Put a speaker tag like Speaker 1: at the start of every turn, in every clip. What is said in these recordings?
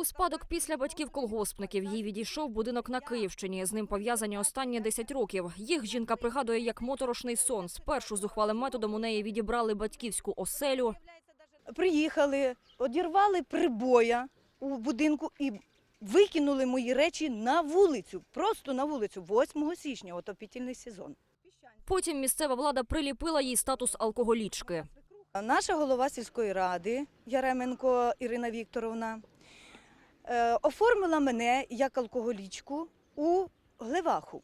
Speaker 1: У спадок після батьків колгоспників їй відійшов будинок на Київщині. З ним пов'язані останні 10 років. Їх жінка пригадує як моторошний сон. Спершу зухвалим методом у неї відібрали батьківську оселю.
Speaker 2: Приїхали, одірвали прибоя у будинку і викинули мої речі на вулицю, просто на вулицю, 8 січня, отопітельний сезон.
Speaker 1: Потім місцева влада приліпила їй статус алкоголічки.
Speaker 2: Наша голова сільської ради Яременко Ірина Вікторовна оформила мене як алкоголічку у Глеваху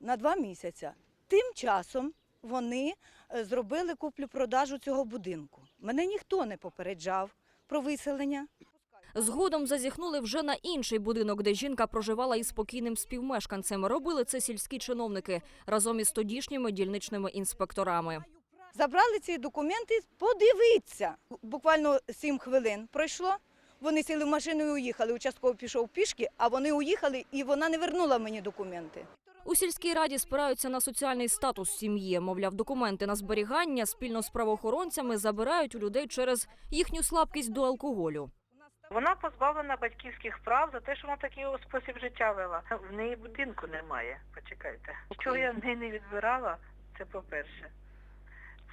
Speaker 2: на два місяці. Тим часом вони е, зробили куплю-продажу цього будинку. Мене ніхто не попереджав про виселення.
Speaker 1: Згодом зазіхнули вже на інший будинок, де жінка проживала із спокійним співмешканцем. Робили це сільські чиновники разом із тодішніми дільничними інспекторами.
Speaker 2: Забрали ці документи, подивіться. Буквально сім хвилин пройшло. Вони сіли в машину і уїхали. Участковий пішов пішки, а вони уїхали, і вона не вернула мені документи.
Speaker 1: У сільській раді спираються на соціальний статус сім'ї. Мовляв, документи на зберігання спільно з правоохоронцями забирають у людей через їхню слабкість до алкоголю.
Speaker 3: Вона позбавлена батьківських прав за те, що вона такий спосіб життя вела. В неї будинку немає. Почекайте. Чого я в неї не відбирала, це по-перше.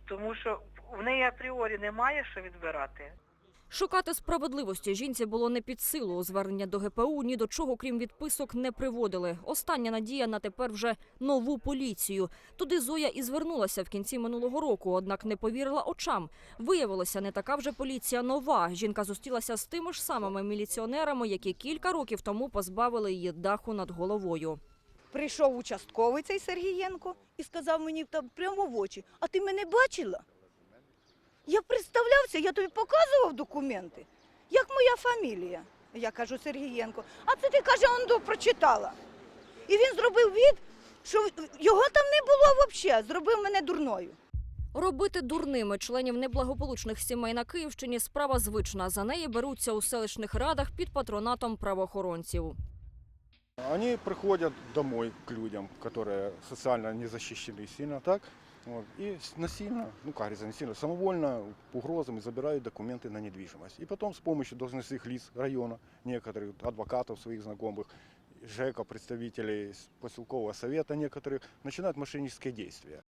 Speaker 3: Тому що в неї апріорі немає що відбирати.
Speaker 1: Шукати справедливості жінці було не під силу. Звернення до ГПУ ні до чого, крім відписок, не приводили. Остання надія на тепер вже нову поліцію. Туди Зоя і звернулася в кінці минулого року, однак не повірила очам. Виявилося, не така вже поліція нова. Жінка зустрілася з тими ж самими міліціонерами, які кілька років тому позбавили її даху над головою.
Speaker 2: Прийшов участковий цей Сергієнко і сказав мені там прямо в очі: А ти мене бачила? Я представлявся, я тобі показував документи. Як моя фамілія? Я кажу Сергієнко. А це ти каже, он прочитала. І він зробив від, що його там не було взагалі, зробив мене дурною.
Speaker 1: Робити дурними членів неблагополучних сімей на Київщині справа звична. За неї беруться у селищних радах під патронатом правоохоронців.
Speaker 4: Они приходят домой к людям, которые социально не защищены сильно так, вот, и с- насильно, ну как говорится, насильно, самовольно, угрозами забирают документы на недвижимость. И потом с помощью должностных лиц района, некоторых адвокатов своих знакомых, ЖЭКа, представителей с поселкового совета некоторых, начинают мошеннические действия.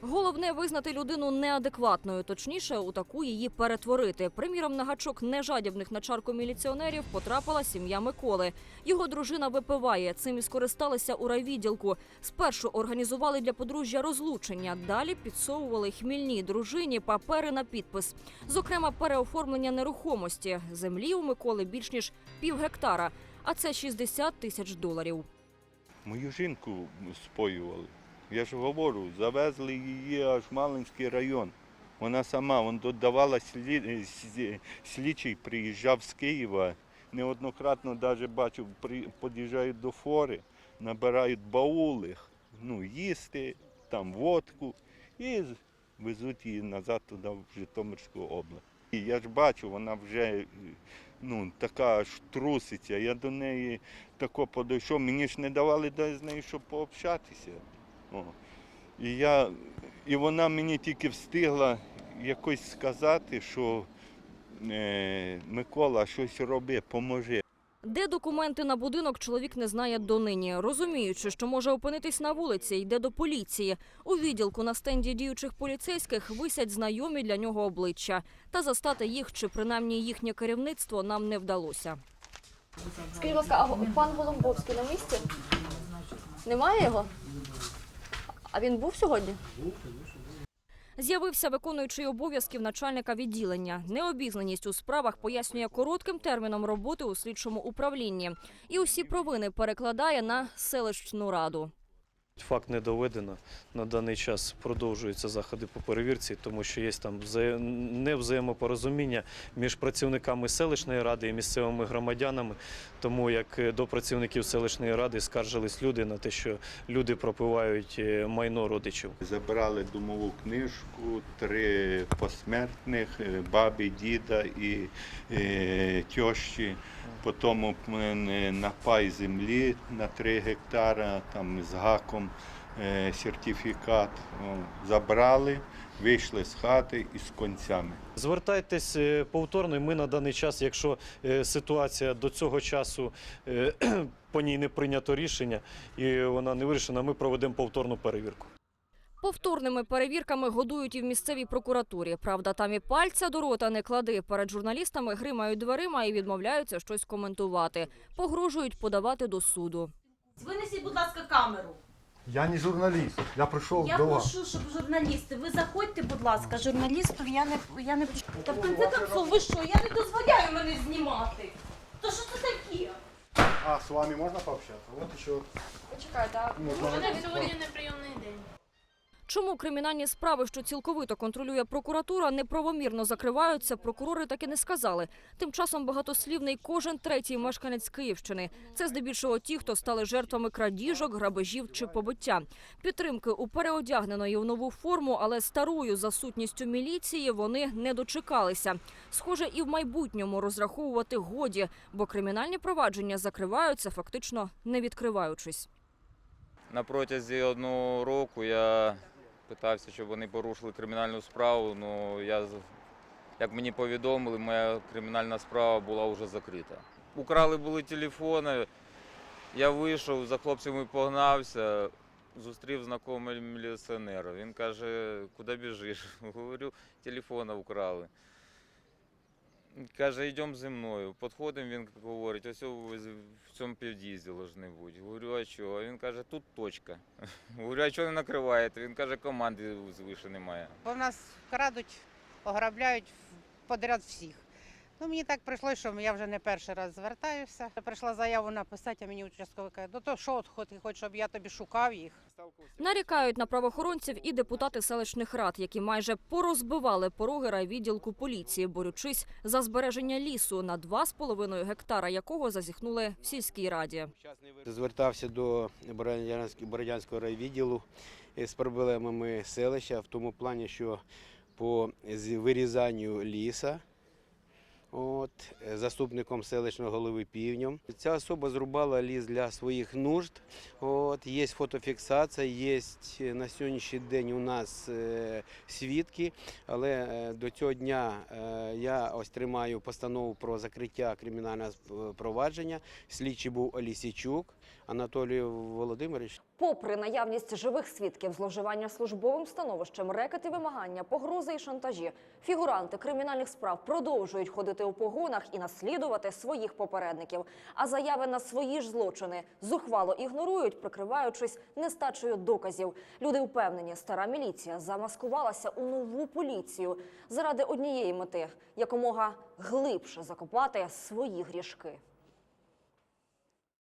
Speaker 1: Головне визнати людину неадекватною, точніше, у таку її перетворити. Приміром, на гачок нежадібних на чарку міліціонерів потрапила сім'я Миколи. Його дружина випиває. Цим і скористалися у райвідділку. Спершу організували для подружжя розлучення, далі підсовували хмільній дружині папери на підпис. Зокрема, переоформлення нерухомості. Землі у Миколи більш ніж пів гектара, а це 60 тисяч доларів.
Speaker 5: Мою жінку споювали. Я ж говорю, завезли її аж в Малинський район. Вона сама, вон додавала слід, слідчий, приїжджав з Києва. Неоднократно навіть бачив, під'їжджають до фори, набирають баули, ну, їсти, там водку і везуть її назад туди, в Житомирську область. І я ж бачу, вона вже ну, така аж труситься. Я до неї тако подійшов, мені ж не давали з нею, щоб пообщатися. О. І, я, і вона мені тільки встигла якось сказати, що е, Микола, щось роби, поможи.
Speaker 1: Де документи на будинок чоловік не знає донині, розуміючи, що може опинитись на вулиці, йде до поліції. У відділку на стенді діючих поліцейських висять знайомі для нього обличчя. Та застати їх чи принаймні їхнє керівництво нам не вдалося.
Speaker 6: Скажіть, будь ласка, а пан Голомбовський на місці? Немає його? А він був сьогодні?
Speaker 1: З'явився виконуючий обов'язків начальника відділення. Необізнаність у справах пояснює коротким терміном роботи у слідчому управлінні. І усі провини перекладає на селищну раду.
Speaker 7: Факт не доведено. На даний час продовжуються заходи по перевірці, тому що є там взає- невзаємопорозуміння між працівниками селищної ради і місцевими громадянами. Тому як е, до працівників селищної ради скаржились люди на те, що люди пропивають е, майно родичів.
Speaker 5: Забрали домову книжку, три посмертних, е, бабі, діда і тьощі. Потім напай землі на 3 гектара, там з гаком е, сертифікат. Забрали. вийшли з хати із концями.
Speaker 7: Звертайтесь е, повторно. і Ми на даний час, якщо е, ситуація до цього часу по ній не прийнято рішення і вона не вирішена, ми проведемо повторну перевірку.
Speaker 1: Повторними перевірками годують і в місцевій прокуратурі. Правда, там і пальця до рота не клади. Перед журналістами гримають дверима і відмовляються щось коментувати. Погрожують подавати до суду.
Speaker 8: Винесіть, будь ласка, камеру.
Speaker 4: Я не журналіст. я прийшов
Speaker 8: Я прошу, щоб журналісти. Ви заходьте, будь ласка, журналістів я не я не Та в кінці концов, ви що? Я не дозволяю мене знімати. То що це таке?
Speaker 4: А, з вами можна пообщатися? От що.
Speaker 6: Почекайте, а
Speaker 4: можно...
Speaker 8: сьогодні неприйомний день.
Speaker 1: Чому кримінальні справи, що цілковито контролює прокуратура, неправомірно закриваються, прокурори так і не сказали. Тим часом багатослівний кожен третій мешканець Київщини. Це здебільшого ті, хто стали жертвами крадіжок, грабежів чи побиття. Підтримки у переодягненої в нову форму, але старою за сутністю міліції вони не дочекалися. Схоже, і в майбутньому розраховувати годі, бо кримінальні провадження закриваються, фактично не відкриваючись.
Speaker 9: На протязі одного року я питався, щоб вони порушили кримінальну справу. Ну я як мені повідомили, моя кримінальна справа була вже закрита. Украли були телефони. Я вийшов, за хлопцями погнався, зустрів знайомий міліціонера. Він каже, куди біжиш? Говорю, телефона вкрали. Каже, йдемо зі мною. Підходимо, він говорить, ось в цьому під'їзді должны бути. Говорю, а? А він каже, тут точка. Говорю, а чого не накриваєте? Він каже, команди звише немає.
Speaker 10: Бо нас крадуть, ограбляють подряд всіх. Ну, мені так прийшло, що я вже не перший раз звертаюся. Прийшла заяву написати, а мені участковий каже, ну то що от хоч, хоч, щоб я тобі шукав їх.
Speaker 1: Нарікають на правоохоронців і депутати селищних рад, які майже порозбивали пороги райвідділку поліції, борючись за збереження лісу на 2,5 гектара, якого зазіхнули в сільській раді.
Speaker 11: Звертався до Бородянськ- Бородянського райвідділу е, з проблемами селища в тому плані, що по вирізанню ліса, от, е, заступником селищного голови півнем. Ця особа зрубала ліс для своїх нужд. От, є фотофіксація, є на сьогоднішній день у нас е, свідки, але е, до цього дня е, я ось тримаю постанову про закриття кримінального провадження. Слідчий був Олісічук Анатолій Володимирович.
Speaker 1: Попри наявність живих свідків зловживання службовим становищем, рекет і вимагання, погрози і шантажі, фігуранти кримінальних справ продовжують ходити у погонах і наслідувати своїх попередників. А заяви на свої ж злочини зухвало ігнорують, прикриваючись нестачею доказів. Люди впевнені, стара міліція замаскувалася у нову поліцію заради однієї мети якомога глибше закопати свої грішки.